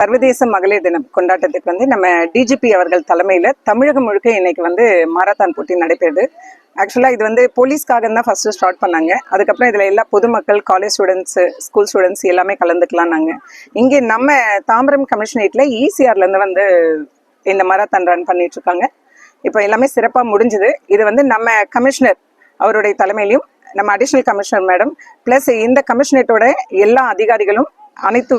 சர்வதேச மகளிர் தினம் கொண்டாட்டத்துக்கு வந்து நம்ம டிஜிபி அவர்கள் தலைமையில் தமிழகம் முழுக்க இன்னைக்கு வந்து மாரத்தான் போட்டி நடைபெறுது. ஆக்சுவலாக இது வந்து போலீஸ்க்காக தான் ஃபஸ்ட்டு ஸ்டார்ட் பண்ணாங்க. அதுக்கப்புறம் இதில் எல்லா பொதுமக்கள் காலேஜ் ஸ்டூடெண்ட்ஸு ஸ்கூல் ஸ்டூடெண்ட்ஸ் எல்லாமே கலந்துக்கலாம் நாங்கள் இங்கே நம்ம தாம்பரம் கமிஷனேட்டில் ஈசிஆர்லேருந்து வந்து இந்த மாரத்தான் ரன் பண்ணிட்டு இருக்காங்க. இப்போ எல்லாமே சிறப்பாக முடிஞ்சுது. இது வந்து நம்ம கமிஷனர் அவருடைய தலைமையிலையும் நம்ம அடிஷனல் கமிஷனர் மேடம் ப்ளஸ் இந்த கமிஷனேட்டோட எல்லா அதிகாரிகளும் அனைத்து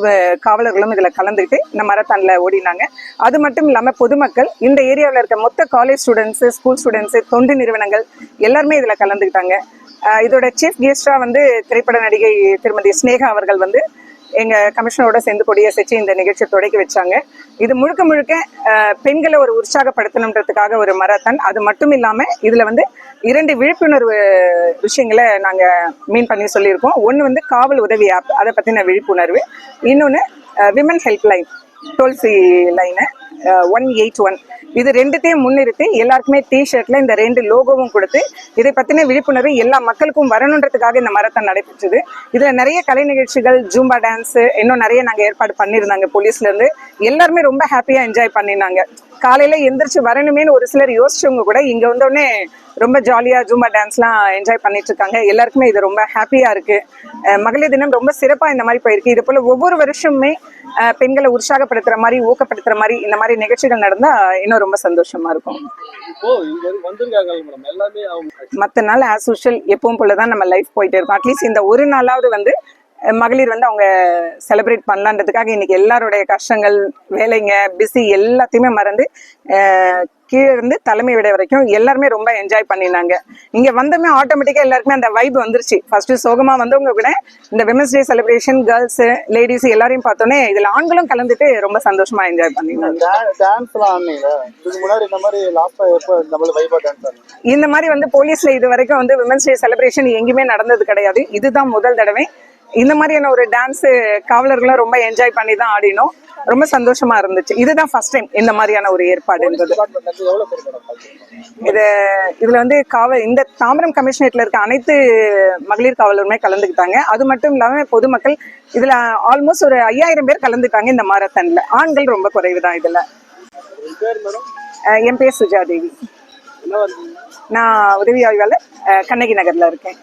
காவலர்களும் இதில் கலந்துக்கிட்டு இந்த மரத்தானில் ஓடினாங்க. அது மட்டும் இல்லாமல் பொதுமக்கள் இந்த ஏரியாவில் இருக்க மொத்த காலேஜ் ஸ்டூடெண்ட்ஸு ஸ்கூல் ஸ்டூடெண்ட்ஸு தொண்டு நிறுவனங்கள் எல்லாருமே இதில் கலந்துக்கிட்டாங்க இதோட சீஃப் கெஸ்டாக வந்து திரைப்பட நடிகை திருமதி ஸ்னேகா அவர்கள் வந்து எங்கள் கமிஷனரோட சேர்ந்து கொடியசைச்சு இந்த நிகழ்ச்சியை தொடக்கி வச்சாங்க. இது முழுக்க முழுக்க பெண்களை ஒரு உற்சாகப்படுத்தணுன்றதுக்காக ஒரு மரத்தன் அது மட்டும் இல்லாமல் இதில் வந்து இரண்டு விழிப்புணர்வு விஷயங்களை நாங்கள் மீன் பண்ணி சொல்லியிருக்கோம். ஒன்று வந்து காவல் உதவி ஆப் அதை பற்றின விழிப்புணர்வு. இன்னொன்று women help line toll free line one eight one இது ரெண்டுத்தையும் முன்னிறுத்தி எல்லாருக்குமே டிஷர்ட்ல இந்த ரெண்டு லோகோவும் கொடுத்து இதை பற்றின விழிப்புணர்வு எல்லா மக்களுக்கும் வரணுன்றதுக்காக இந்த மரத்தை நடைபெற்றது. இதில் நிறைய கலை நிகழ்ச்சிகள் ஜூம்பா டான்ஸு இன்னும் நிறைய நாங்கள் ஏற்பாடு பண்ணியிருந்தாங்க போலீஸ்லேருந்து. எல்லாருமே ரொம்ப ஹாப்பியாக என்ஜாய் பண்ணினாங்க. காலையில் எந்திரிச்சு வரணுமேனு ஒரு சிலர் யோசிச்சவங்க கூட இங்கே வந்தோடனே ரொம்ப ஜாலியாக ஜூம்பா டான்ஸ்லாம் என்ஜாய் பண்ணிட்டு இருக்காங்க எல்லாருக்குமே இது ரொம்ப ஹாப்பியாக இருக்கு. அஹ் மகளிர் தினம் ரொம்ப சிறப்பாக இந்த மாதிரி போயிருக்கு. இது போல் ஒவ்வொரு வருஷமுமே பெண்களை உற்சாகப்படுத்துற மாதிரி ஊக்கப்படுத்துற மாதிரி இந்த மாதிரி நிகழ்ச்சிகள் நடந்தா இன்னும் ரொம்ப சந்தோஷமா இருக்கும். மற்ற நாள் ஆஸ் யூஷுவல் எப்பவும் போல தான் நம்ம லைஃப் போயிட்டே இருக்கும். அட்லீஸ்ட் இந்த ஒரு நாளாவது வந்து மகளிர் வந்து அவங்க செலிப்ரேட் பண்ணலான்றதுக்காக இன்னைக்கு எல்லாருடைய கஷ்டங்கள் வேலைங்க பிஸி எல்லாத்தையுமே மறந்து கீழே இருந்து தலைமை விட வரைக்கும் எல்லாருமே ரொம்ப என்ஜாய் பண்ணினாங்க இங்க வந்தோமே ஆட்டோமேட்டிக்கா எல்லாருக்குமே அந்த வைப் வந்துருச்சு. ஃபர்ஸ்ட் சோகமா வந்தவங்க கூட இந்த women's day celebration girls ladies எல்லாரையும் பார்த்தோன்னே இதுல ஆண்களும் கலந்துட்டு ரொம்ப சந்தோஷமா என்ஜாய் ஆனீங்க இந்த மாதிரி வந்து போலீஸ்ல இது வரைக்கும் வந்து விமன்ஸ் டே செலிப்ரேஷன் எங்கேயுமே நடந்தது கிடையாது. இதுதான் முதல் தடவை. இந்த மாதிரியான ஒரு டான்ஸ் காவலர்களும் ரொம்ப என்ஜாய் பண்ணி தான் ஆடினோம். ரொம்ப சந்தோஷமா இருந்துச்சு. இதுதான் ஃபர்ஸ்ட் டைம் இந்த மாதிரியான ஒரு ஏற்பாடுன்றது டிபார்ட்மெண்ட்ல இது இதுல வந்து காவல் இந்த தாம்பரம் கமிஷனேட்ல இருக்க அனைத்து மகளிர் காவலருமே கலந்துக்கிட்டாங்க. அது மட்டும் இல்லாம பொதுமக்கள் இதுல ஆல்மோஸ்ட் ஒரு ஐயாயிரம் பேர் கலந்துட்டாங்க இந்த மாரத்தான்ல ஆண்கள் ரொம்ப குறைவு தான் இதுல என் பேர் சுஜாதேவி. நான் உதவி ஆய்வாளர் கண்ணகி நகர்ல இருக்கேன்.